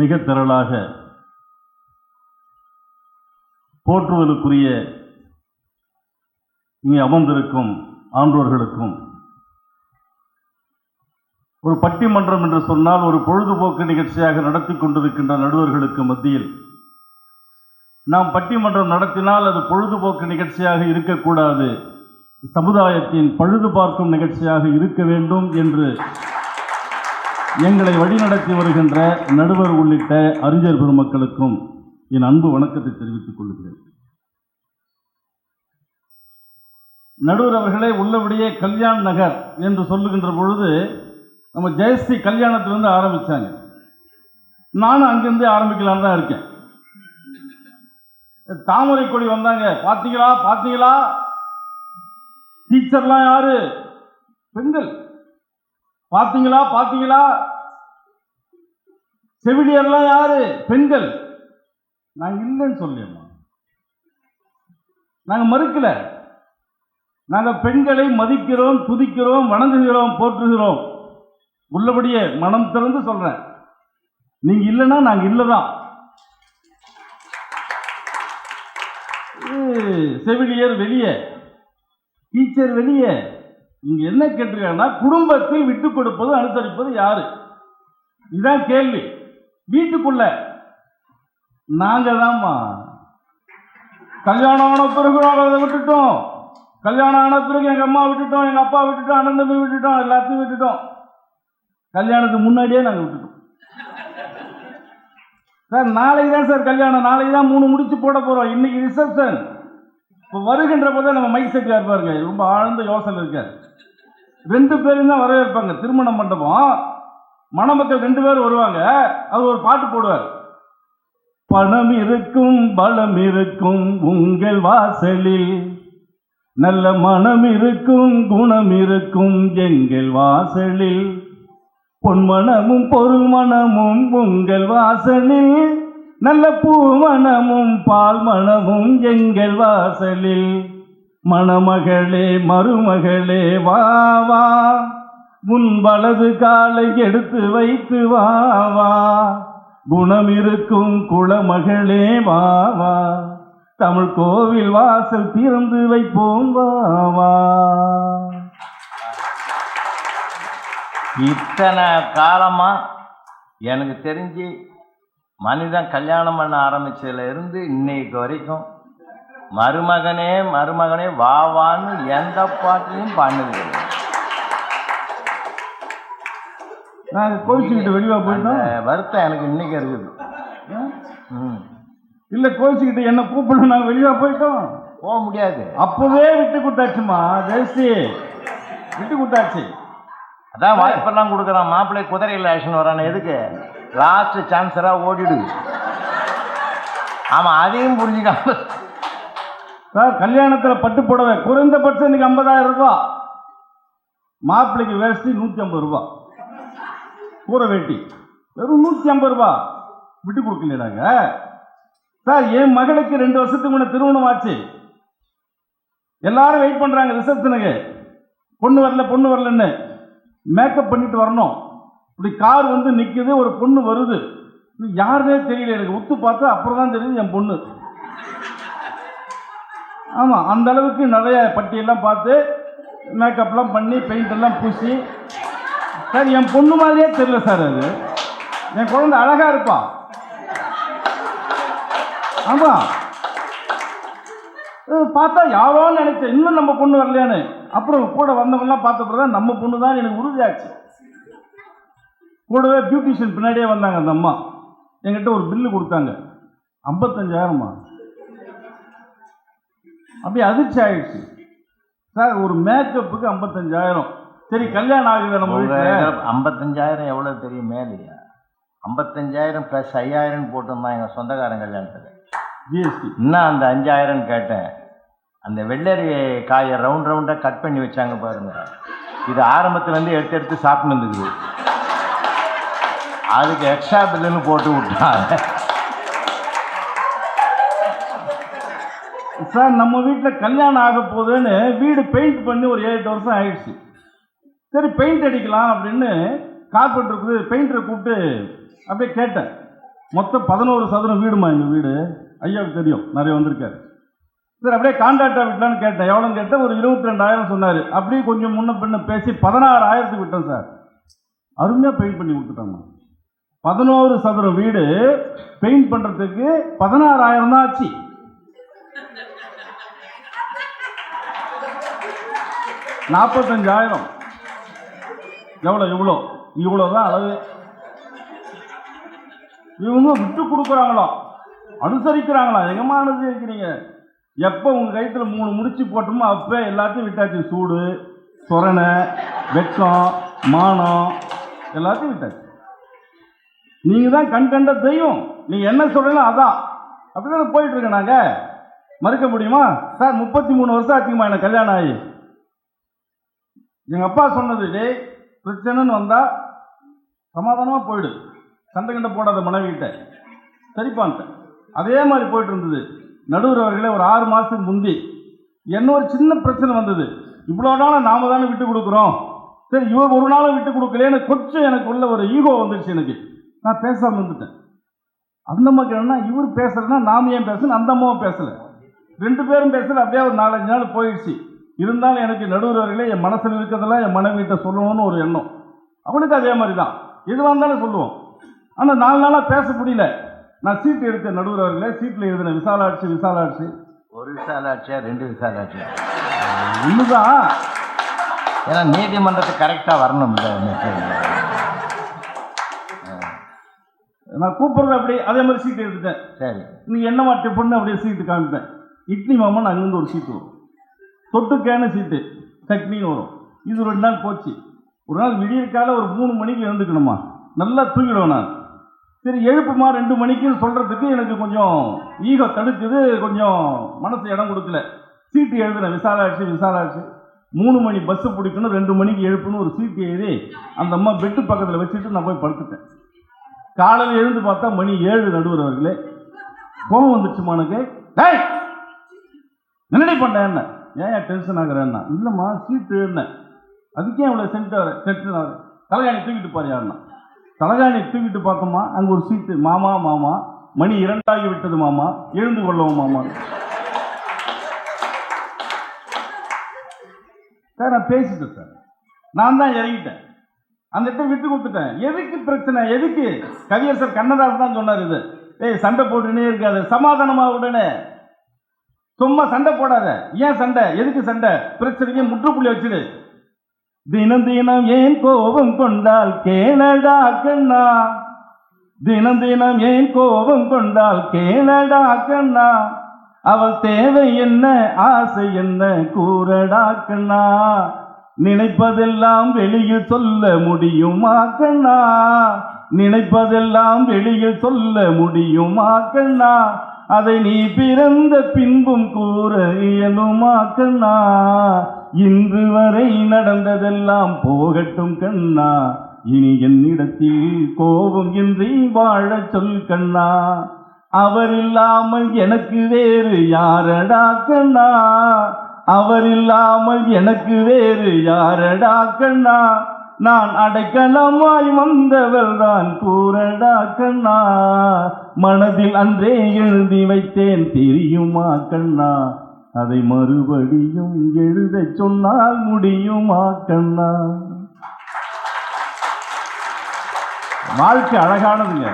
மிக திரளாக போற்றுவதற்குரிய இங்கே அமர்ந்திருக்கும் ஆன்றோர்களுக்கும் ஒரு பட்டிமன்றம் என்று சொன்னால் ஒரு பொழுதுபோக்கு நிகழ்ச்சியாக நடத்தி கொண்டிருக்கின்ற நடுவர்களுக்கு மத்தியில் நாம் பட்டிமன்றம் நடத்தினால் அது பொழுதுபோக்கு நிகழ்ச்சியாக இருக்கக்கூடாது. சமுதாயத்தின் பழுது பார்க்கும் நிகழ்ச்சியாக இருக்க வேண்டும் என்று எங்களை வழிநடத்தி வருகின்ற நடுவர் உள்ளிட்ட அறிஞர் பெருமக்களுக்கும் என் அன்பு வணக்கத்தை தெரிவித்துக் கொள்கிறேன். நடுவர் அவர்களே உள்ளபடியே கல்யாண் நகர் என்று சொல்லுகின்ற பொழுது நம்ம ஜெயஸ்ரீ கல்யாணத்திலிருந்து ஆரம்பித்தாங்க நானும் அங்கேருந்தே ஆரம்பிக்கலாம் தான் இருக்கேன். தாமரை கொடி வந்தாங்க. பார்த்தீங்களா? பார்த்தீங்களா? டீச்சர்லாம் யாரு? பெண்கள். பார்த்தீங்களா பார்த்தீங்களா செவிலியர்லாம் யாரு? பெண்கள். நாங்கள் இல்லைன்னு சொல்லியம்மா. நாங்கள் மறுக்கல. நாங்கள் பெண்களை மதிக்கிறோம் துதிக்கிறோம் வணங்குகிறோம் போற்றுகிறோம். உள்ளபடியே மனம் திறந்து சொல்றேன். நீங்க இல்லைன்னா நாங்க இல்லை தான் செவிலியர் வெளியே. டீச்சர் வெளியே. இங்க என்ன கேட்டிருக்காங்கன்னா குடும்பத்தில் விட்டு கொடுப்பது அனுசரிப்பது யாரு? இதுதான் கேள்வி. வீட்டுக்குள்ள நாங்க தான்மா கல்யாணம் ஆன பிறகு அதை விட்டுட்டோம். கல்யாணம் ஆன பிறகு எங்க அம்மா விட்டுட்டோம் எங்க அப்பா விட்டுட்டோம் அண்ணன் தம்பி விட்டுட்டோம் எல்லாத்தையும் விட்டுட்டோம். கல்யாணத்துக்கு முன்னாடியே நாங்க விட்டுட்டோம். சார் நாளைக்கு தான் சார் கல்யாணம். நாளைக்கு தான் மூணு முடிச்சு போட போறோம். இன்னைக்கு ரிசப்ஷன் இப்போ வருகின்ற போதே நம்ம மைக் செட்டில் இருப்பாருங்க. ரொம்ப ஆழ்ந்த யோசனை இருக்காரு. ரெண்டு பேரும் தான் வரவேற்பாங்க. திருமண மண்டபம். மணமக்கள் ரெண்டு பேரும் வருவாங்க. அவர் ஒரு பாட்டு போடுவார். பணம் இருக்கும் பலம் இருக்கும் உங்கள் வாசலில். நல்ல மனம் இருக்கும் குணம் இருக்கும் எங்கள் வாசலில். பொன்மணமும் பொருள் மணமும் உங்கள் வாசலில். நல்ல பூ மணமும் பால் மணமும் எங்கள் வாசலில். மணமகளே மருமகளே வா வா. உன் வலது காலை எடுத்து வைத்து வா வா. குணம் இருக்கும் குளமகளே வா வா. தமிழ் கோவில் வாசல் திறந்து வைப்போம் வா வா. இத்தனை காலமா எனக்கு தெரிஞ்சு மனிதன் கல்யாணம் பண்ண ஆரம்பிச்சதுல இருந்து இன்னைக்கு வரைக்கும் மருமகனே மருமகனே வா வான்னு எந்த பாட்டிலையும் பாடுனது கிடையாது. நாங்கள் கோவிச்சுக்கிட்டு வெளியே போயிட்டோம் வருத்தம் எனக்கு இன்னைக்கு இருக்குது. ம். இல்ல கோவிச்சுக்கிட்டு என்ன கூப்பிடணும் நாங்கள் வெளியே போயிட்டோம். போக முடியாது. அப்பவே விட்டு கொடுத்தாச்சுமா ஜெயஸ்ரீ? விட்டு கொடுத்தாச்சு. அதான் வாய்ப்பெல்லாம் கொடுக்குறான் மாப்பிள்ளை குதிரையில் ஆக்ஷன் வரானே எதுக்கு? லாஸ்ட் சான்சராக ஓடிடு. ஆமாம் அதையும் புரிஞ்சுக்காம. சார் கல்யாணத்தில் பட்டு புடவை குறைந்தபட்சம் இன்னைக்கு ஐம்பதாயிரம் ரூபா. மாப்பிள்ளைக்கு வேஷ்டி நூற்றி ஐம்பது ரூபா. கூரை வேட்டி வெறும் நூற்றி ஐம்பது ரூபா. விட்டு கொடுக்கலாங்க சார் என் மகளுக்கு ரெண்டு வருஷத்துக்கு முன்னே திருமணம் ஆச்சு. எல்லாரும் வெயிட் பண்ணுறாங்க ரிசப்ஷனுக்கு பொண்ணு வரல பொண்ணு வரலன்னு. மேக்கப் பண்ணிட்டு வரணும். இப்படி கார் வந்து நிற்கிது ஒரு பொண்ணு வருது. யாருனே தெரியல எனக்கு. உத்து பார்த்தா அப்புறம் தான் தெரியுது என் பொண்ணு. ஆமாம் அந்த அளவுக்கு நிறைய பட்டியெல்லாம் பார்த்து மேக்கப்லாம் பண்ணி பெயிண்ட் எல்லாம் பூசி. சார் என் பொண்ணு மாதிரியே தெரியல சார் அது. என் குழந்தை அழகாக இருப்பா. ஆமாம் பார்த்தா யாரோன்னு நினைச்சேன். இன்னும் நம்ம பொண்ணு வரலையான்னு. அப்புறம் கூட வந்தவங்கலாம் பார்த்தப்பறம் தான் நம்ம பொண்ணு தான் எனக்கு உறுதியாச்சு. கூடவே பியூட்டிஷியன் பின்னாடியே வந்தாங்க அந்த அம்மா. என்கிட்ட ஒரு பில்லு கொடுத்தாங்க. ஐம்பத்தஞ்சாயிரமா? அப்படியே அதிர்ச்சி ஆயிடுச்சு. சார் ஒரு மேக்கப்புக்கு ஐம்பத்தஞ்சாயிரம். சரி கல்யாணம் ஆகுது நம்ம ஐம்பத்தஞ்சாயிரம் எவ்வளோ தெரியும் மேலையா? ஐம்பத்தஞ்சாயிரம் ப்ளஸ் ஐயாயிரம் போட்டிருந்தான் எங்கள் சொந்தக்காரன் கல்யாணத்துக்கு. ஜிஎஸ்டி இன்னும் அந்த அஞ்சாயிரம் கேட்டேன். அந்த வெள்ளரி காயை ரவுண்ட் ரவுண்டாக கட் பண்ணி வச்சாங்க பாருங்க. இது ஆரம்பத்துலேருந்து எடுத்து எடுத்து சாப்பிட்டு இருந்துக்குது அதுக்கு எக்ஸ்ட்ரா பில்லுன்னு போட்டு விட்டாங்க. சார் நம்ம வீட்டில் கல்யாணம் ஆக போகுதுன்னு வீடு பெயிண்ட் பண்ணி ஒரு ஏழு எட்டு வருஷம் ஆயிடுச்சு. சரி பெயிண்ட் அடிக்கலாம் அப்படின்னு கார்பெண்டருக்கு பெயிண்டரை கூப்பிட்டு அப்படியே கேட்டேன். மொத்தம் பதினோரு சதுரம் வீடுமா எங்கள் வீடு. ஐயாவுக்கு தெரியும் நிறைய வந்திருக்காரு. சரி அப்படியே கான்ட்ராக்டாக விட்டலான்னு கேட்டேன். எவ்வளோன்னு கேட்டேன் ஒரு இருபத்தி ரெண்டாயிரம் சொன்னார். அப்படியே கொஞ்சம் முன்ன பின்ன பேசி பதினாறாயிரத்துக்கு விட்டோம் சார் அருமையாக பெயிண்ட் பண்ணி கொடுத்துட்டாங்க பதினோரு சதுர வீடு பெயிண்ட் பண்ணுறதுக்கு பதினாறாயிரம் தான் ஆச்சு. நாற்பத்தஞ்சாயிரம் எவ்வளோ எவ்வளோ? இவ்வளோ தான் அளவு. இவங்க விட்டு கொடுக்குறாங்களோ? அனுசரிக்கிறாங்களா? எங்கம்மா அனுசரிக்கிறீங்க? எப்போ உங்கள் கயித்துல மூணு முடிச்சு போட்டோமோ அப்போ எல்லாத்தையும் விட்டாச்சு. சூடு சொரணை வெக்கம் மானம் எல்லாத்தையும் விட்டாச்சு. நீங்கள் தான் கண் கண்ட தெய்வம். நீங்கள் என்ன சொல்கிறீங்களோ அதான். அப்படிதான் போயிட்டுருக்கேன் நாங்கள் மறுக்க முடியுமா? சார் முப்பத்தி மூணு வருஷம் ஆச்சுங்கம்மா எனக்கு கல்யாணம் ஆகி. எங்கள் அப்பா சொன்னது டேய் பிரச்சனைன்னு வந்தால் சமாதானமாக போயிடு. சண்டை கண்ட போடாத மனைவிகிட்ட. சரிப்பான்ட்டேன் அதே மாதிரி போயிட்டு இருந்தது நடுவர் அவர்களே ஒரு ஆறு மாதத்துக்கு முந்தி என்ன ஒரு சின்ன பிரச்சனை வந்தது. இவ்வளோ நாளும் நாம தானே விட்டு கொடுக்குறோம். சரி இவன் ஒரு நாளும் விட்டு கொடுக்கலேன்னு கொஞ்சம் எனக்கு உள்ள ஒரு ஈகோ வந்துருச்சு எனக்கு. நான் பேசாமல் இருந்துட்டேன். அந்த அம்மாக்கு என்னன்னா இவர் பேசுறதுன்னா நாம ஏன் பேசணும் அந்த அம்மாவும் பேசலை. ரெண்டு பேரும் பேசல அப்படியே ஒரு நாலஞ்சு நாள் போயிடுச்சு. இருந்தாலும் எனக்கு நடுவர் அவர்களே என் மனசில் இருக்கிறதெல்லாம் என் மனைவிட்ட சொல்லணும்னு ஒரு எண்ணம். அவனுக்கு அதே மாதிரி தான் எதுவாக இருந்தாலும் சொல்லுவோம். ஆனால் நாலு நாளாக பேச முடியல. நான் சீட்டு எடுத்த நடுவர் அவர்களே சீட்டில் எழுதின விசாலாட்சி விசாலாட்சி ஒரு விசாலாட்சியா ரெண்டு விசாலாட்சியா ஒண்ணுதான். ஏன்னா நீதிமன்றத்துக்கு கரெக்டாக வரணும்ல எனக்கு. நான் கூப்பிடுறது அப்படி அதே மாதிரி சீட்டு எடுத்துட்டேன். சரி. நீ என்னமா டிஃபன் அப்படியே சீட்டு காமிப்பேன். இட்லி மாமன் அங்கேருந்து ஒரு சீட்டு வரும். தொட்டுக்கேன சீட்டு சட்னின்னு வரும். இது ரெண்டு நாள் போச்சு. ஒரு நாள் விடியற்கால ஒரு மூணு மணிக்கு எழுந்துக்கணுமா? நல்லா தூங்கிடுவேன் நான். சரி எழுப்புமா ரெண்டு மணிக்குன்னு சொல்கிறதுக்கு எனக்கு கொஞ்சம் ஈகோ தடுக்குது கொஞ்சம் மனசு இடம் கொடுக்கல. சீட்டு எழுதுனேன் விசாலாட்சி விசாலாட்சி மூணு மணி பஸ்ஸு பிடிக்கணும் ரெண்டு மணிக்கு எழுப்பணும் ஒரு சீட்டு எழுதி அந்த அம்மா பெட்டு பக்கத்தில் வச்சுட்டு நான் போய் படுத்துட்டேன். காலையில் எழுந்து பார்த்தா மணி ஏழு நடுவர் அவர்களே கோபம் வந்துச்சுமா எனக்கு டேய்! என்னடி பண்ணேன் என்ன? ஏன் டென்ஷன் ஆகுறேன்னா இல்லைம்மா சீட்டு என்ன அதுக்கே அவ்வளோ சென்டர் டென்ஷன் ஆகுது தலைகாணி தூக்கிட்டு பாரு யாருன்னா. தலைகாணி தூக்கிட்டு பார்த்தோமா? அங்கே ஒரு சீட்டு மாமா மாமா. மணி இரண்டாகி விட்டது மாமா. எழுந்து கொள்ளவும் மாமா. சார் நான் பேசிட்டேன் சார். நான் தான் இறங்கிட்டேன். அந்த இடத்த விட்டு கொடுத்துட்டேன். எதுக்கு பிரச்சனை? எதுக்கு? கவியரசர் கண்ணதாஸ் தான் சொன்னார் இது. ஏய் சண்டை போட்டுனே இருக்காது. சமாதானமாக உடனே சும்மா சண்டை போடாத. ஏன் சண்டை? எதுக்கு சண்டை? பிரச்சனைக்கு முற்றுப்புள்ளி வச்சிடு தினம் தினம் ஏன் கோபம் கொண்டால் கேளடா கண்ணா? தினம் தினம் ஏன் கோபம் கொண்டால் கேளடா கண்ணா? அவள் தேவை என்ன? ஆசை என்ன? கூறடா கண்ணா. நினைப்பதெல்லாம் வெளியில் சொல்ல முடியுமா கண்ணா? நினைப்பதெல்லாம் வெளியில் சொல்ல முடியுமா கண்ணா? அதை நீ பிறந்த பின்பும் கூற இயலுமா கண்ணா? இன்று வரை நடந்ததெல்லாம் போகட்டும் கண்ணா. இனி என்னிடத்தில் கோபம் இன்றி வாழச் சொல் கண்ணா. அவர் இல்லாமல் எனக்கு வேறு யாரடா கண்ணா? அவர் இல்லாமல் எனக்கு வேறு யாரடா கண்ணா? நான் அடைக்கலமாய் வந்தவள் தான் கூறடா கண்ணா? மனதில் அன்றே எழுதி வைத்தேன் தெரியுமா கண்ணா? அதை மறுபடியும் எழுதச் சொன்னால் முடியுமா கண்ணா? வாழ்க்கை அழகானதுங்க.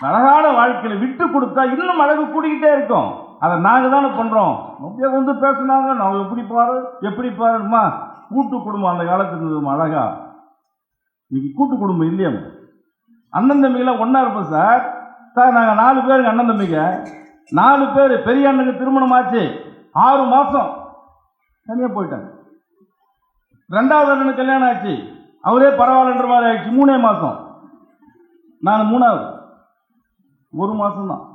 அழகான வாழ்க்கையில விட்டு கொடுத்தா இன்னும் அழகு கூடிக்கிட்டே இருக்கும். அதை நாங்கள் தானே பண்ணுறோம் அப்படியே வந்து பேசுனாங்க. நான் எப்படி பாரு எப்படி பாருமா கூட்டு குடும்பம் அந்த காலத்தில் இருந்தது அழகா. இன்னைக்கு கூட்டு குடும்பம் இல்லையா. அண்ணன் தம்பிகளாம் ஒன்றா இருப்போம் சார். சார் நாங்கள் நாலு பேருங்க அண்ணன் தம்பிங்க. நாலு பேர் பெரிய அண்ணனுக்கு திருமணம் ஆச்சு. ஆறு மாதம் தனியாக போயிட்டாங்க. ரெண்டாவது அண்ணனுக்கு கல்யாணம் ஆச்சு. அவரே பரவாயில்லன்ற மாதிரி ஆயிடுச்சு. மூணே மாதம் நான் மூணாவது. ஒரு மாதம்தான்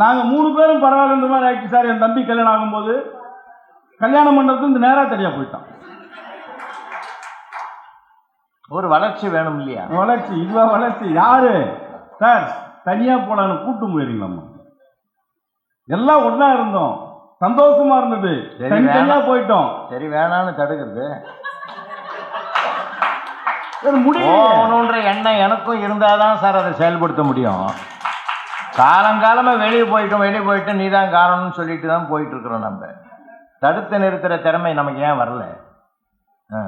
நாங்கள் மூணு பேரும் பரவாயில்லன்ற மாதிரி ஆயிடுச்சு சார். என் தம்பி கல்யாணம் ஆகும்போது கல்யாணம் பண்ணுறதுக்கு இந்த நேராக தெரியா போயிட்டான். ஒரு வளர்ச்சி வேணும் இல்லையா? வளர்ச்சி இதுவா வளர்ச்சி. யாரு? சார் தனியா போலான்னு கூட்டு போயிருங்களாம்மா எல்லாம் ஒண்ணா இருந்தோம். சந்தோஷமா இருந்தது. தனித்தனியா போயிட்டோம். சரி வேணான்னு தடுக்கிறது. போகணுன்ற எண்ணம் எனக்கும் இருந்தால் தான் சார் அதை செயல்படுத்த முடியும். காலங்காலமாக வெளியே போயிட்டோம் வெளியே போயிட்டு நீ தான் காரணம்னு சொல்லிட்டு தான் போயிட்டு இருக்கிறோம் நம்ம. தடுத்து நிறுத்துகிற திறமை நமக்கு ஏன் வரல?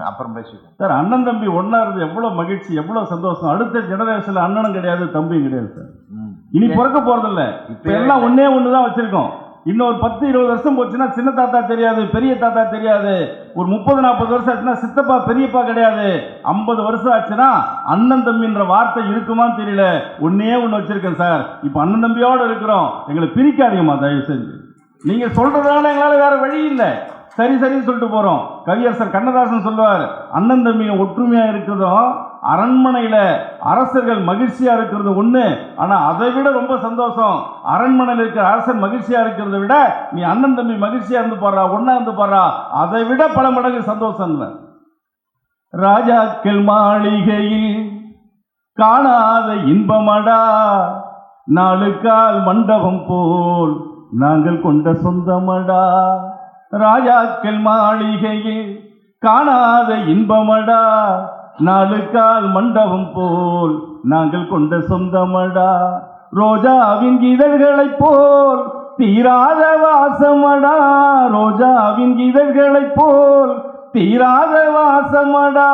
அப்புறம் பேசிக்குவோம். சார் அண்ணன் தம்பி ஒண்ணா இருந்து எவ்வளவு மகிழ்ச்சி எவ்வளவு சந்தோஷம். அடுத்த ஜெனரேஷன்ல அண்ணனும் கிடையாது தம்பியும் கிடையாது சார். இனி பிறக்க போறதில்ல. இப்ப எல்லாம் ஒண்ணே ஒண்ணுதான் வச்சிருக்கோம். இன்னொரு பத்து இருபது வருஷம் போச்சுன்னா சின்ன தாத்தா தெரியாது பெரிய தாத்தா தெரியாது. ஒரு முப்பது நாற்பது வருஷம் ஆச்சுன்னா சித்தப்பா பெரியப்பா கிடையாது. ஐம்பது வருஷம் ஆச்சுன்னா அண்ணன் தம்பின்ற வார்த்தை இருக்குமான்னு தெரியல. ஒன்னே ஒன்று வச்சிருக்கேன் சார். இப்போ அண்ணன் தம்பியோட இருக்கிறோம். எங்களை பிரிக்காதீங்கம்மா தயவு செஞ்சு நீங்கள் சொல்கிறதுனால எங்களால் வேறு வழி இல்லை. சரி சரின்னு சொல்லிட்டு போகிறோம் கவியரசர் கண்ணதாசன் சொல்லுவார் அண்ணன் தம்பியை ஒற்றுமையாக இருக்கிறதும் அரண்மனையில் அரசர்கள் மகிழ்ச்சியாக இருக்கிறது ஒன்று ஆனால் அதை விட ரொம்ப சந்தோஷம். அரண்மனையில் இருக்கிற அரசர் மகிழ்ச்சியாக இருக்கிறத விட நீ அண்ணன் தம்பி மகிழ்ச்சியாக இருந்து பாடுறா ஒன்றா இருந்து பாடுறா அதை விட பல மடங்கு சந்தோஷம் ராஜாக்கள் மாளிகையில் காணாத இன்பமடா நாலு கால் மண்டபம் போல் நாங்கள் கொண்ட சொந்தமடா. ராஜாக்கள் மாளிகையில் காணாத இன்பமடா நாளுக்கால் மண்டபம் போல் நாங்கள் கொண்ட சொந்தமடா. ரோஜாவின் இதழ்களைப் போல் தீராத வாசமடா. ரோஜாவின் இதழ்களைப் போல் தீராத வாசமடா.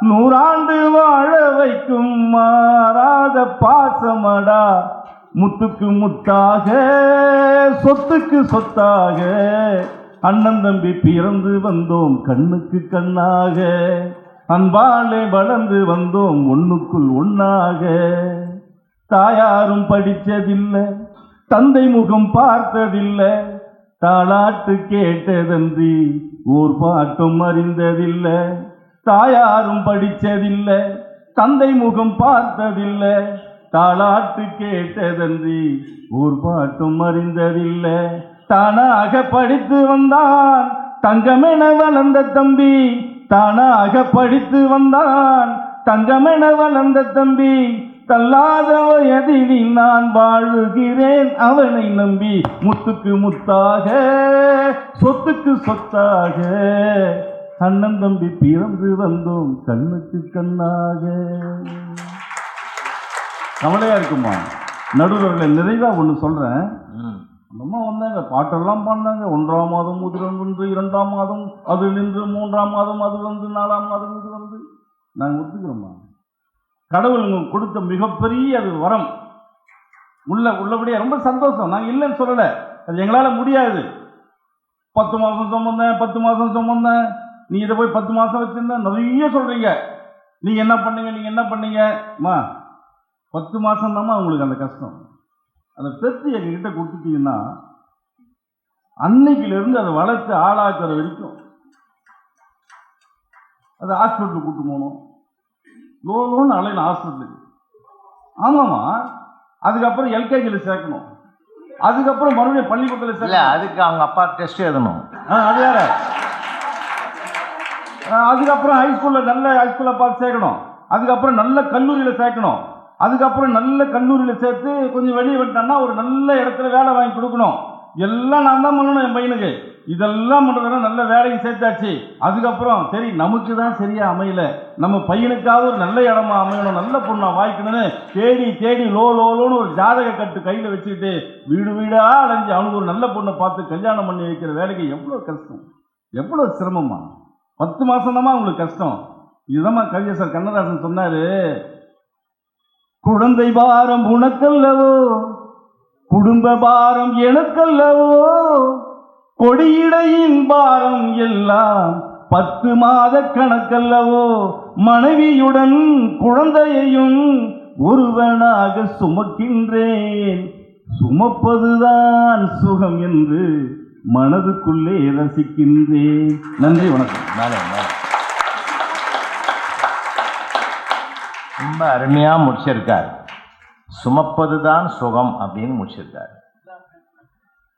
நூறாண்டு வாழ வைக்கும் மாறாத பாசமடா. முத்துக்கு முத்தாக சொத்துக்கு சொத்தாக. அண்ணன் தம்பி பிறந்து வந்தோம் கண்ணுக்கு கண்ணாக. அன்பாலே வளர்ந்து வந்தோம் ஒண்ணுக்குள் ஒன்றாக தாயாரும் படித்ததில்லை தந்தை முகம் பார்த்ததில்லை தாளாட்டு கேட்டதன்றி ஓர் பாட்டும் அறிந்ததில்லை. தாயாரும் படித்ததில்லை தந்தை முகம் பார்த்ததில்லை தாளாட்டு கேட்டதன்றி ஓர் பாட்டும் அறிந்ததில்லை. தானாக படித்து வந்தான் தங்கமென வளர்ந்த தம்பி தானாக படித்து வந்தான். தங்கமென வளர்ந்த தம்பி தள்ளாத வயதில் நான் வாழுகிறேன். அவனை நம்பி முத்துக்கு முத்தாக சொத்துக்கு சொத்தாக. அண்ணன் தம்பி பிறந்து வந்தோம் கண்ணுக்கு கண்ணாக. கவலையா இருக்குமா? நடுவர்களை நிறைவா ஒன்று சொல்றேன். அம்மா வந்தாங்க பாட்டெல்லாம் பாடினாங்க. ஒன்றாம் மாதம் முதிரம் ஒன்று இரண்டாம் மாதம் அது நின்று மூன்றாம் மாதம் அது வந்து நாலாம் மாதம் இது வந்து. நாங்கள் ஒத்துக்கிறோம்மா கடவுள் கொடுத்த மிகப்பெரிய அது வரம். உள்ள உள்ளபடியே ரொம்ப சந்தோஷம். நாங்கள் இல்லைன்னு சொல்லலை. அது எங்களால் முடியாது. பத்து மாதம் சுமந்தேன் பத்து மாதம் சுமந்தேன். நீ இதை போய் பத்து மாதம் வச்சுருந்தேன் நிறைய சொல்கிறீங்க நீங்கள் என்ன பண்ணீங்க நீங்கள் என்ன பண்ணீங்க? அம்மா பத்து மாதம் உங்களுக்கு அந்த கஷ்டம். அதை பெற்று எங்ககிட்ட கொடுத்துட்டீங்கன்னா அன்னைக்கிலிருந்து அதை வளர்த்து ஆளாக்குற வரைக்கும் அதை ஹாஸ்பிட்டலுக்கு கூட்டு போகணும். லோ லோன்னு அலையணும் ஹாஸ்பிட்டலுக்கு ஆமாம்மா. அதுக்கப்புறம் எல்கேஜியில் சேர்க்கணும். அதுக்கப்புறம் மறுபடியும் பள்ளிக்கூடத்தில் சேர்க்கணும். அதுக்கு அவங்க அப்பா டெஸ்ட் எழுதணும். அது வேற. அதுக்கப்புறம் ஹைஸ்கூலில் நல்ல ஹைஸ்கூலில் பார்த்து சேர்க்கணும். அதுக்கப்புறம் நல்ல கல்லூரியில் சேர்க்கணும். அதுக்கப்புறம் நல்ல கல்லூரியில் சேர்த்து கொஞ்சம் வெளியே விட்டான்னா ஒரு நல்ல இடத்துல வேலை வாங்கி கொடுக்கணும். எல்லாம் நான் தான் பண்ணணும் என் பையனுக்கு. இதெல்லாம் பண்ணுறதுனா நல்ல வேலைக்கு சேர்த்தாச்சு. அதுக்கப்புறம் சரி நமக்கு தான் சரியாக அமையல. நம்ம பையனுக்காக ஒரு நல்ல இடமா அமையணும் நல்ல பொண்ணா வாய்க்கணும்னு தேடி தேடி லோ லோ லோன்னு ஒரு ஜாதக கட்டு கையில் வச்சுக்கிட்டு வீடு வீடாக அடைஞ்சு அவனுக்கு ஒரு நல்ல பொண்ணை பார்த்து கல்யாணம் பண்ணி வைக்கிற வேலைக்கு எவ்வளோ கஷ்டம்? எவ்வளோ சிரமமா? பத்து மாதம் தான்மா உங்களுக்கு கஷ்டம். இதுதாம்மா சார் கண்ணதாசன் சொன்னார் குழந்தை பாரம் உனக்கல்லவோ? குடும்ப பாரம் எனக்கல்லவோ? கொடியிடையின் பாரம் எல்லாம் பத்து மாத கணக்கல்லவோ? மனைவியுடன் குழந்தையையும் ஒருவனாக சுமக்கின்றேன். சுமப்பதுதான் சுகம் என்று மனதுக்குள்ளே ரசிக்கின்றேன். நன்றி வணக்கம். ரொம்ப அருமையாக முடிச்சிருக்கார். சுமப்பது தான் சுகம் அப்படின்னு முடிச்சிருக்கார்.